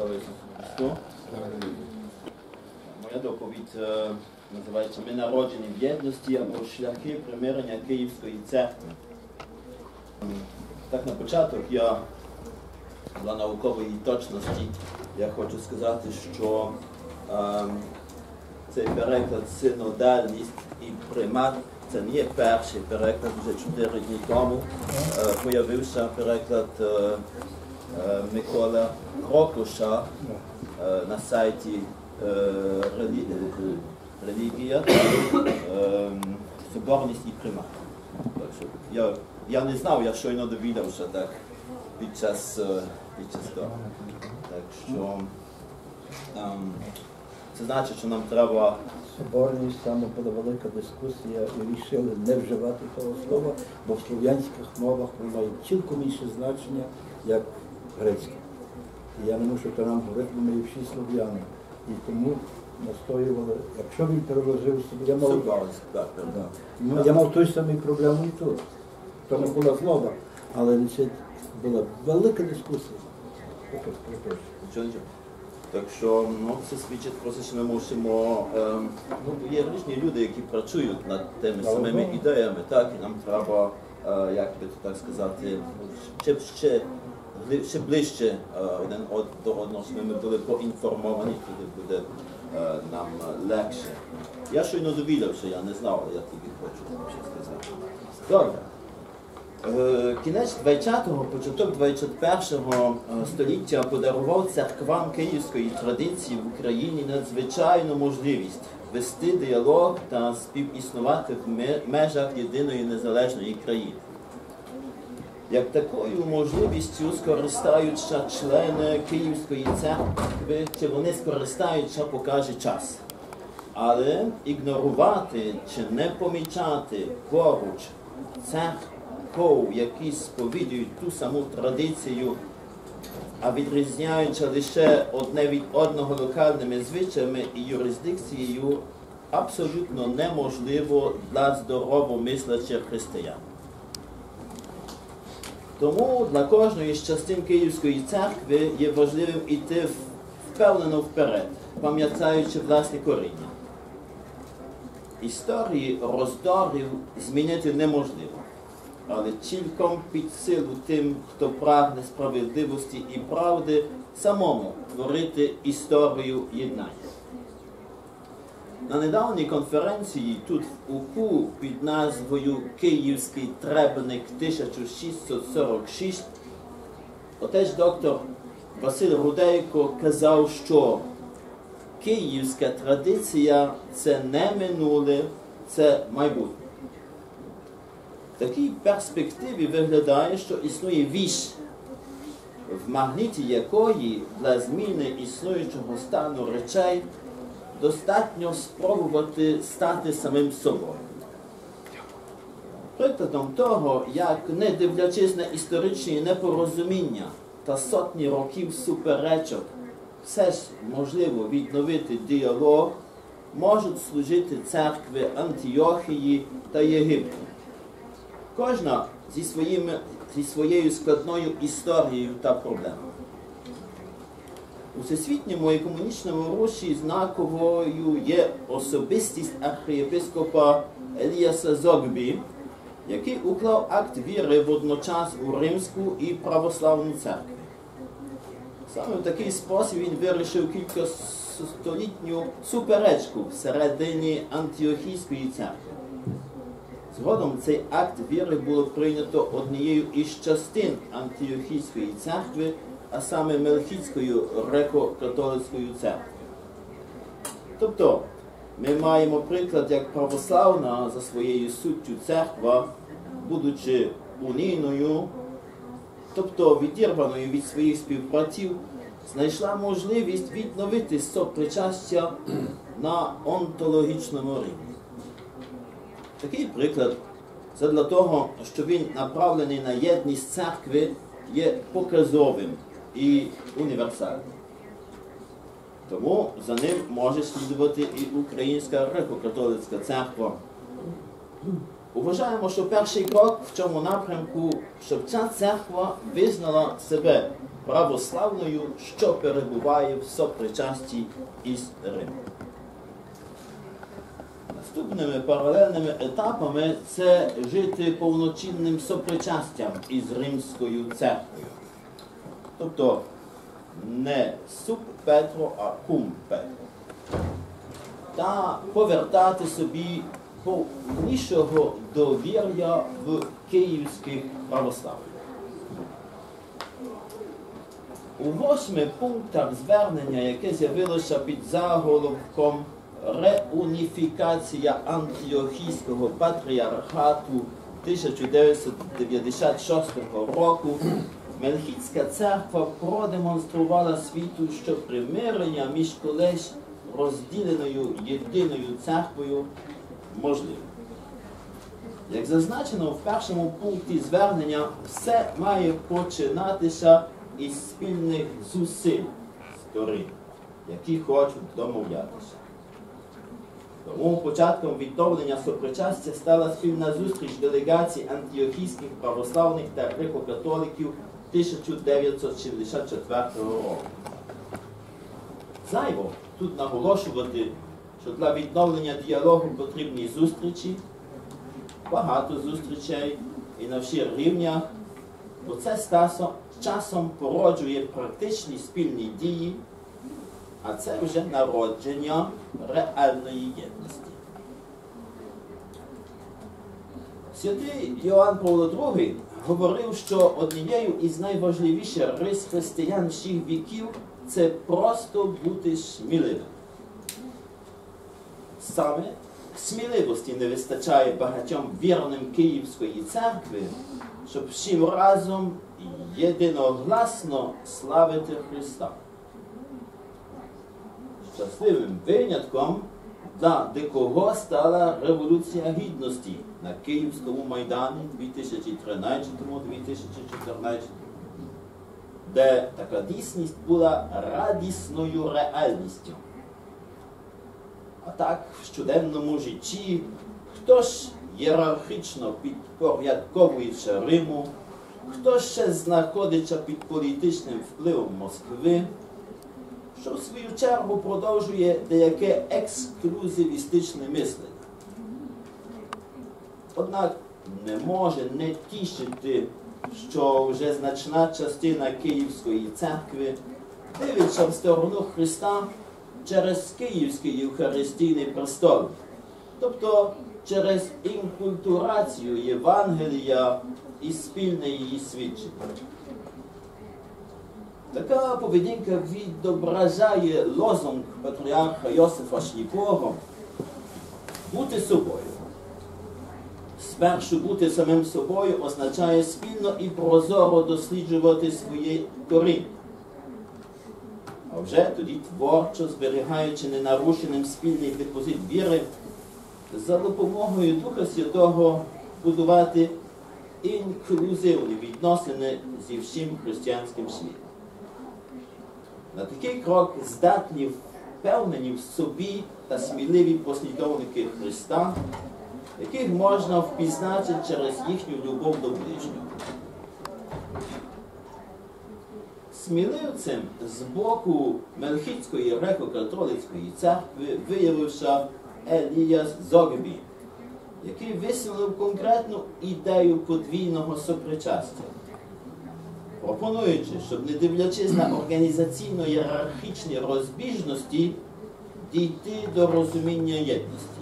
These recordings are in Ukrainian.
Слава Ісусу Христу. Моя доповідь е, називається Ми народжені в єдності або шляхи примирення Київської церкви. Так на початок я для наукової точності я хочу сказати, що е, цей переклад синодальність і примат це не є перший переклад, вже чотири дні тому е, появився переклад е, Микола Крокуша на сайті релі... релігія, соборність і примат. Я, я не знав, я щойно довідався так під час, під час того. Так що це значить, що нам треба Соборність саме була велика дискусія і вирішили не вживати того слова, бо в слов'янських мовах воно має цілком інше значення, як грецьке. І я не мушу то нам говорити, бо ми є всі слов'яни. І тому настоювали, якщо він переложив собі, я мав. Так. Ну, я мав той самий проблему і тут. То не була злоба, але була велика дискусія. Так що ну, це свідчить про те, що ми мусимо. ем, ну, є різні люди, які працюють над тими самими ідеями, так, і нам треба, е, як би то так сказати, ще, ще, гли- ще ближче е, один до одного, щоб ми були поінформовані, тоді буде е, нам легше. Я щойно довідався, я не знав, але я тобі хочу сказати. Добре. Е, Кінець 20-го, початок 21-го е, століття подарував церквам київської традиції в Україні надзвичайну можливість вести діалог та співіснувати в межах єдиної незалежної країни. Як такою можливістю скористаються члени Київської церкви, чи вони скористаються, покаже час. Але ігнорувати чи не помічати поруч церков, які сповідують ту саму традицію, а відрізняються лише одне від одного локальними звичаями і юрисдикцією, абсолютно неможливо для здоровомислячих християн. Тому для кожної з частин Київської церкви є важливим іти впевнено вперед, пам'ятаючи власне коріння. Історії роздорів змінити неможливо, але цілком під силу тим, хто прагне справедливості і правди, самому творити історію єднання. На недавній конференції тут в УКУ під назвою Київський требник 1646 отець доктор Василь Рудейко казав, що київська традиція це не минуле, це майбутнє. В такій перспективі виглядає, що існує вісь, в магніті якої для зміни існуючого стану речей достатньо спробувати стати самим собою. Прикладом того, як не дивлячись на історичні непорозуміння та сотні років суперечок, все ж можливо відновити діалог, можуть служити церкви Антіохії та Єгипту. Кожна зі, своїми, зі своєю складною історією та проблемами. У всесвітньому економічному руші знаковою є особистість архієпископа Еліаса Зогбі, який уклав акт віри водночас у Римську і православну церкву. Саме в такий спосіб він вирішив кількастолітню суперечку всередині Антіохійської церкви. Згодом цей акт віри було прийнято однією із частин Антіохійської церкви, а саме Мелхітською греко-католицькою церквою. Тобто, ми маємо приклад, як православна за своєю суттю церква, будучи унійною, тобто відірваною від своїх співбратів, знайшла можливість відновити сопричастя на онтологічному рівні. Такий приклад задля того, що він направлений на єдність церкви, є показовим і універсальним. Тому за ним може слідувати і Українська греко-католицька церква. Вважаємо, що перший крок в цьому напрямку, щоб ця церква визнала себе православною, що перебуває в сопричасті із Римом. Наступними паралельними етапами це жити повноцінним сопричастям із Римською церквою. Тобто не суп Петро, а кум Петро. Та повертати собі повнішого довір'я в київських православних. У восьми пунктах звернення, яке з'явилося під заголовком Реуніфікація антиохійського патріархату 1996 року, Мельхітська церква продемонструвала світу, що примирення між колись розділеною єдиною церквою можливе. Як зазначено в першому пункті звернення, все має починатися із спільних зусиль сторін, які хочуть домовлятися. Тому початком відновлення сопричастя стала спільна зустріч делегацій антіохійських православних та греко-католиків 1964 року. Зайво тут наголошувати, що для відновлення діалогу потрібні зустрічі, багато зустрічей і на всіх рівнях, бо це часом породжує практичні спільні дії, а це вже народження реальної єдності. Святий Йоанн Павло II говорив, що однією із найважливіших рис християн всіх віків це просто бути сміливим. Саме сміливості не вистачає багатьом вірним Київської церкви, щоб всім разом єдиногласно славити Христа. Щасливим винятком для декого стала Революція Гідності на Київському Майдані 2013-2014, де така дійсність була радісною реальністю. А так в щоденному житті хтось ієрархічно підпорядковується Риму, хто ще знаходиться під політичним впливом Москви, що в свою чергу продовжує деяке ексклюзивістичне мислення. Однак не може не тішити, що вже значна частина Київської церкви дивиться в сторону Христа через Київський Євхаристійний престол, тобто через інкультурацію Євангелія і спільне її свідчення. Така поведінка відображає лозунг патріарха Йосифа Шліпого бути собою. Спершу бути самим собою означає спільно і прозоро досліджувати своє коріння. А вже тоді творчо зберігаючи ненарушеним спільний депозит віри, за допомогою Духа Святого будувати інклюзивні відносини зі всім християнським світом. На такий крок здатні впевнені в собі та сміливі послідовники Христа, яких можна впізнати через їхню любов до ближнього. Сміливцем з боку Мелхітської греко-католицької церкви виявився Еліяс Зогбі, який висунув конкретну ідею подвійного сопричастя, пропонуючи, щоб не дивлячись на організаційно-ієрархічні розбіжності, дійти до розуміння єдності.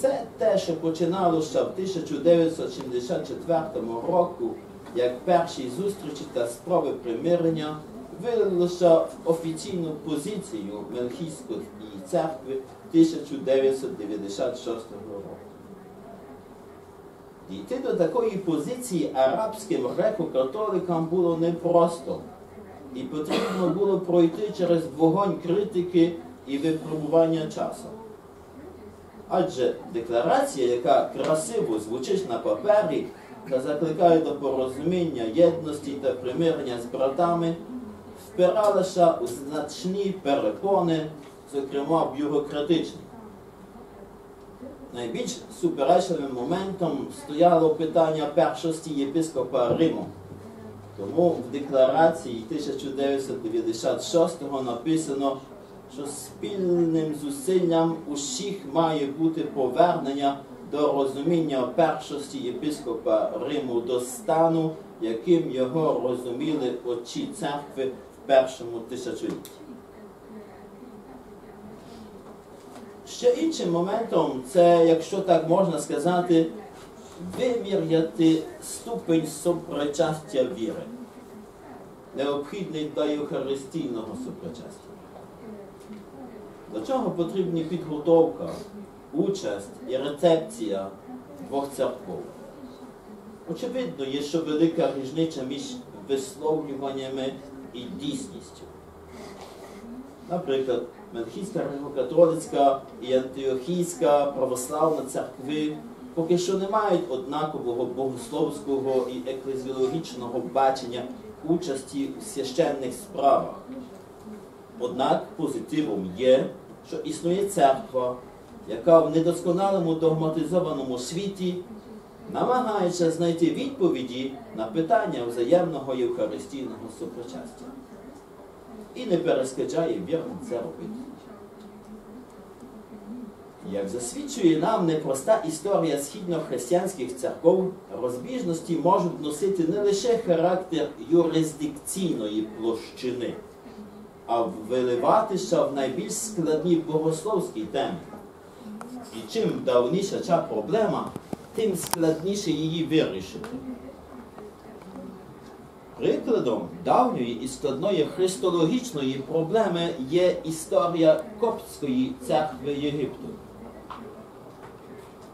Це те, що починалося в 1974 року, як перші зустрічі та спроби примирення вилилося в офіційну позицію Мелхійської церкви 1996 року. Дійти до такої позиції арабським греко-католикам було непросто, і потрібно було пройти через вогонь критики і випробування часу. Адже декларація, яка красиво звучить на папері та закликає до порозуміння, єдності та примирення з братами, впиралася у значні перепони, зокрема бюрократичні. Найбільш суперечливим моментом стояло питання першості єпископа Риму. Тому в декларації 1996 написано, що спільним зусиллям усіх має бути повернення до розуміння першості єпископа Риму до стану, яким його розуміли отці церкви в першому тисячолітті. Ще іншим моментом це, якщо так можна сказати, виміряти ступень сопричастя віри, необхідний для Євхаристійного сопричастя. До чого потрібна підготовка, участь і рецепція двох церков? Очевидно, є що велика різниця між висловлюваннями і дійсністю. Наприклад, Мельхійська греко-католицька і антиохійська православна церкви поки що не мають однакового богословського і еклезіологічного бачення участі в священних справах. Однак позитивом є, що існує церква, яка в недосконалому догматизованому світі намагається знайти відповіді на питання взаємного євхаристійного сопричастя і не перешкоджає вірним це робити. Як засвідчує нам непроста історія східнохристиянських церков, розбіжності можуть носити не лише характер юрисдикційної площини, а виливатися в найбільш складні богословські теми. І чим давніша ця проблема, тим складніше її вирішити. Прикладом давньої і складної христологічної проблеми є історія Коптської церкви Єгипту.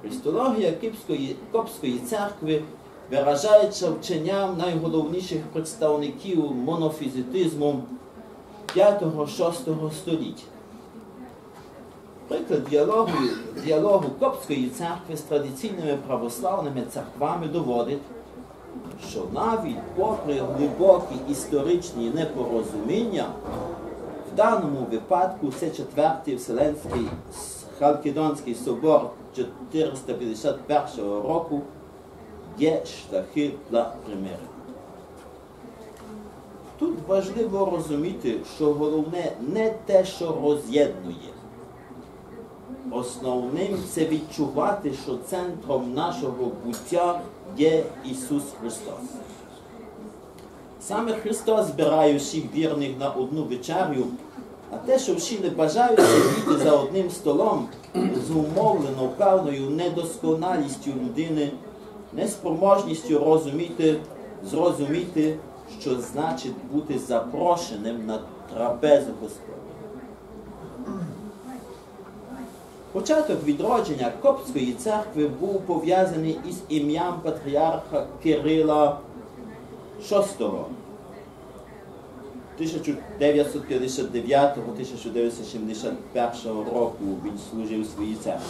Христологія Кипської, Коптської церкви виражається вченням найголовніших представників монофізитизму 5-6 століття. Приклад діалогу, діалогу Коптської церкви з традиційними православними церквами доводить, що навіть попри глибокі історичні непорозуміння, в даному випадку це четвертий Вселенський Халкідонський собор 451 року є шляхи для примирення. Тут важливо розуміти, що головне не те, що роз'єднує. Основним це відчувати, що центром нашого буття є Ісус Христос. Саме Христос збирає всіх вірних на одну вечерю, а те, що всі не бажають сидіти за одним столом, зумовлено певною недосконалістю людини, неспроможністю розуміти, зрозуміти, що значить бути запрошеним на трапезу Господа. Початок відродження Коптської церкви був пов'язаний із ім'ям патріарха Кирила VI 1959-1971 року він служив своїй церкві,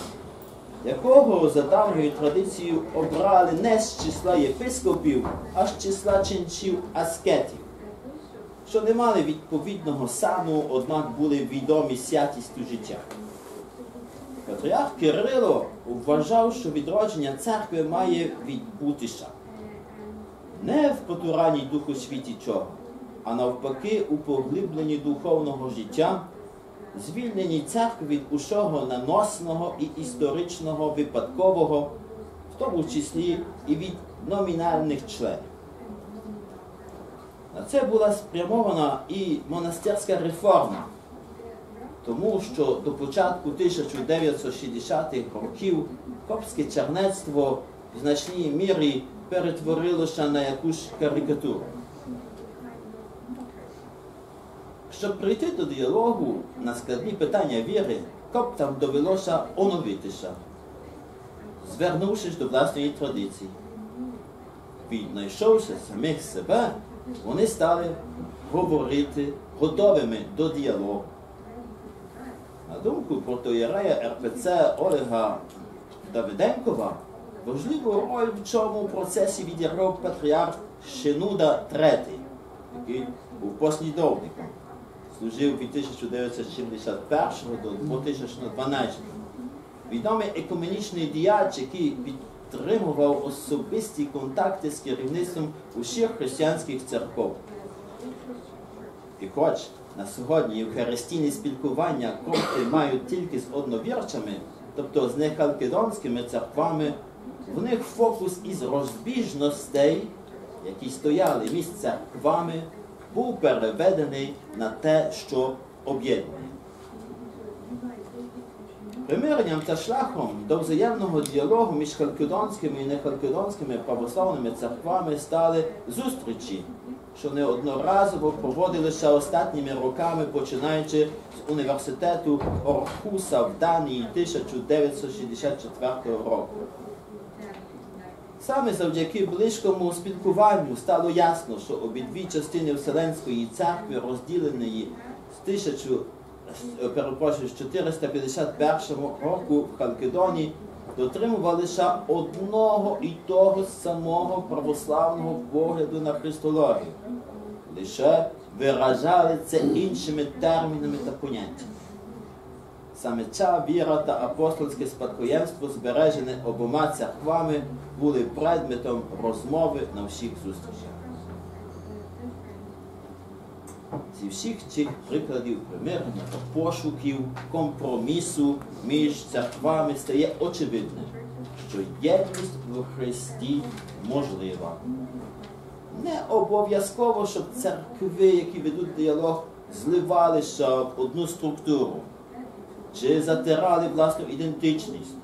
якого за давньою традицією обрали не з числа єпископів, а з числа ченців аскетів, що не мали відповідного сану, однак були відомі святістю життя. Патріарх Кирило вважав, що відродження церкви має відбутися не в потуранні Духу світі чого, а навпаки у поглибленні духовного життя, звільненні церкви від усього наносного і історичного випадкового, в тому числі і від номінальних членів. На це була спрямована і монастирська реформа, тому що до початку 1960-х років копське чернецтво в значній мірі перетворилося на якусь карикатуру. Щоб прийти до діалогу на складні питання віри, коптам довелося оновитися, звернувшись до власної традиції. Віднайшовши самих себе, вони стали говорити готовими до діалогу. Думку протоєрея РПЦ Олега Давиденкова, важливу роль в цьому процесі відіграв патріарх Шинуда III, який був послідовником, служив від 1971 до 2012. відомий екуменічний діяч, який підтримував особисті контакти з керівництвом усіх християнських церков. І хоч на сьогодні євхаристійні спілкування копти мають тільки з одновірчами, тобто з нехалкедонськими церквами, в них фокус із розбіжностей, які стояли між церквами, був переведений на те, що об'єднує. Примиренням та шляхом до взаємного діалогу між халкідонськими і нехалкідонськими православними церквами стали зустрічі, що неодноразово проводилися останніми роками, починаючи з університету Орхуса в Данії 1964 року. Саме завдяки близькому спілкуванню стало ясно, що обидві частини Вселенської церкви, розділеної з 1000 е, перепрошую, з 451 року в Халкидоні, дотримувалися одного і того самого православного погляду на Христологію. Лише виражали це іншими термінами та поняттями. Саме ця віра та апостольське спадкоємство, збережене обома церквами, були предметом розмови на всіх зустрічах. Зі всіх цих прикладів примирення пошуків компромісу між церквами стає очевидним, що єдність в Христі можлива. Не обов'язково, щоб церкви, які ведуть діалог, зливалися в одну структуру чи затирали власну ідентичність.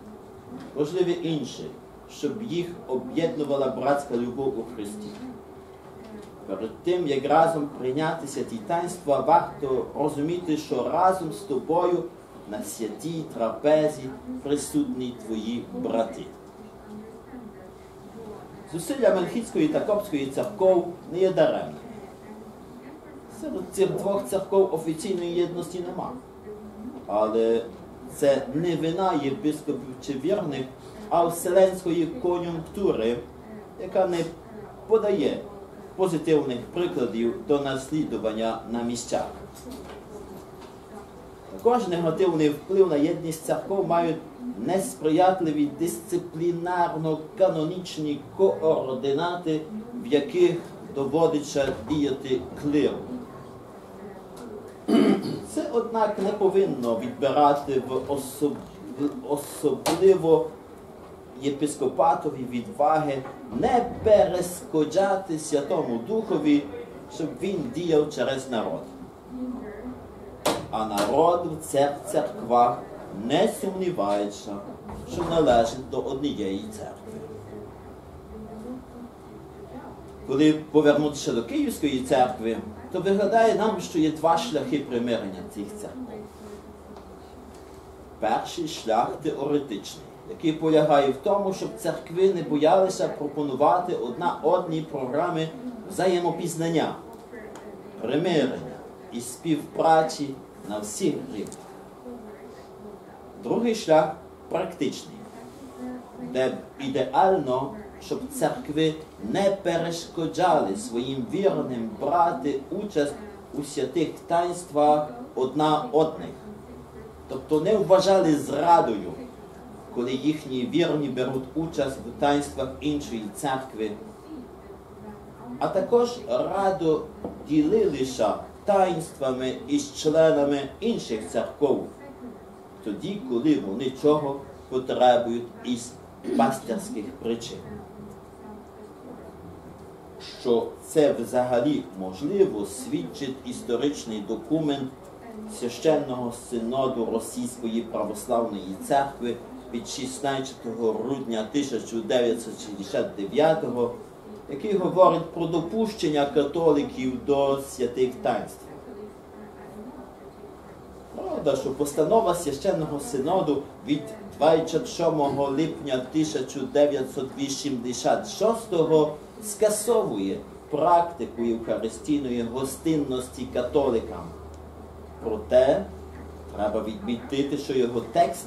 Важливе інше, щоб їх об'єднувала братська любов у Христі. Перед тим, як разом прийняти святі таїнства, варто розуміти, що разом з тобою на святій трапезі присутні твої брати. Зусилля Мельхідської та Копської церков не є даремними. Серед цих двох церков офіційної єдності нема. Але це не вина єпископів чи вірних, а вселенської кон'юнктури, яка не подає позитивних прикладів до наслідування на місцях. Також негативний вплив на єдність церков мають несприятливі дисциплінарно-канонічні координати, в яких доводиться діяти клиру. Це, однак, не повинно відбирати в особ... особливо єпископатові відваги не перешкоджати Святому Духові, щоб він діяв через народ. А народ в цих церквах не сумнівається, що належить до однієї церкви. Коли повернутися до Київської церкви, то виглядає нам, що є два шляхи примирення цих церков. Перший шлях теоретичний, який полягає в тому, щоб церкви не боялися пропонувати одна одній програми взаємопізнання, примирення і співпраці на всіх рівнях. Другий шлях практичний, де ідеально, щоб церкви не перешкоджали своїм вірним брати участь у святих таїнствах одна одних. Тобто не вважали зрадою, коли їхні вірні беруть участь в таїнствах іншої церкви, а також радо ділилися таїнствами із членами інших церков, тоді, коли вони чого потребують із пастирських причин. Що це взагалі можливо, свідчить історичний документ священного синоду Російської православної церкви від 16 грудня 1969 який говорить про допущення католиків до святих таїнств. Правда, що постанова священного синоду від 27 липня 1986 скасовує практику євхаристійної гостинності католикам. Проте треба відмітити, що його текст,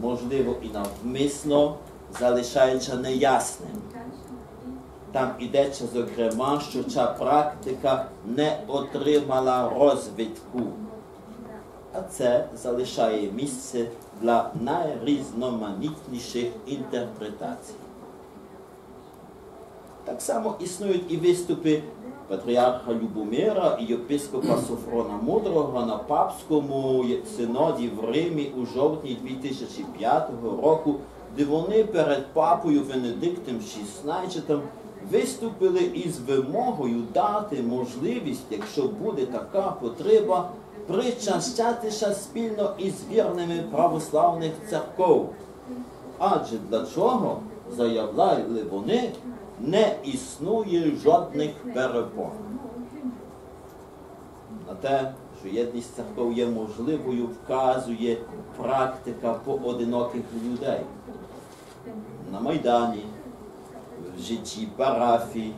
можливо, і навмисно залишається неясним. Там йдеться, зокрема, що ця практика не отримала розвитку. а це залишає місце для найрізноманітніших інтерпретацій. Так само існують і виступи патріарха Любомира і єпископа Софрона Мудрого на папському синоді в Римі у жовтні 2005 року, де вони перед папою Венедиктом XVI виступили із вимогою дати можливість, якщо буде така потреба, причащатися спільно із вірними православних церков. Адже для чого, заявляли вони, не існує жодних перепон. На те, що єдність церков є можливою, вказує практика поодиноких людей. На Майдані, в житті парафій,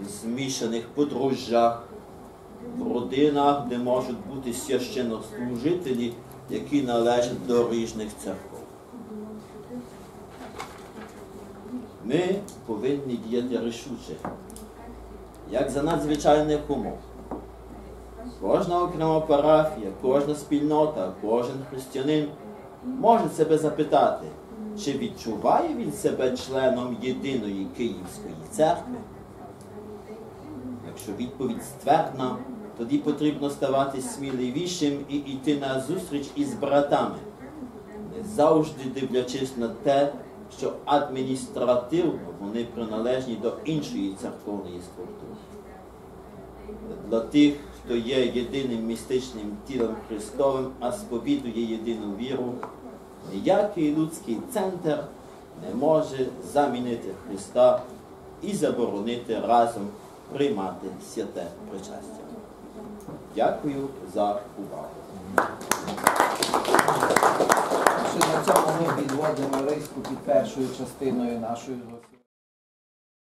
в змішаних подружжях, в родинах, де можуть бути священнослужителі, які належать до різних церков. Ми повинні діяти рішуче, як за надзвичайних умов. Кожна окрема парафія, кожна спільнота, кожен християнин може себе запитати, чи відчуває він себе членом єдиної Київської церкви. Якщо відповідь ствердна, тоді потрібно ставати сміливішим і йти на зустріч із братами, не завжди дивлячись на те, що адміністративно вони приналежні до іншої церковної структури. Для тих, хто є єдиним містичним тілом Христовим, а сповідує єдину віру, ніякий людський центр не може замінити Христа і заборонити разом приймати святе причастя. Дякую за увагу. Цьому ми підводимо риску під першою частиною нашої зустрічі.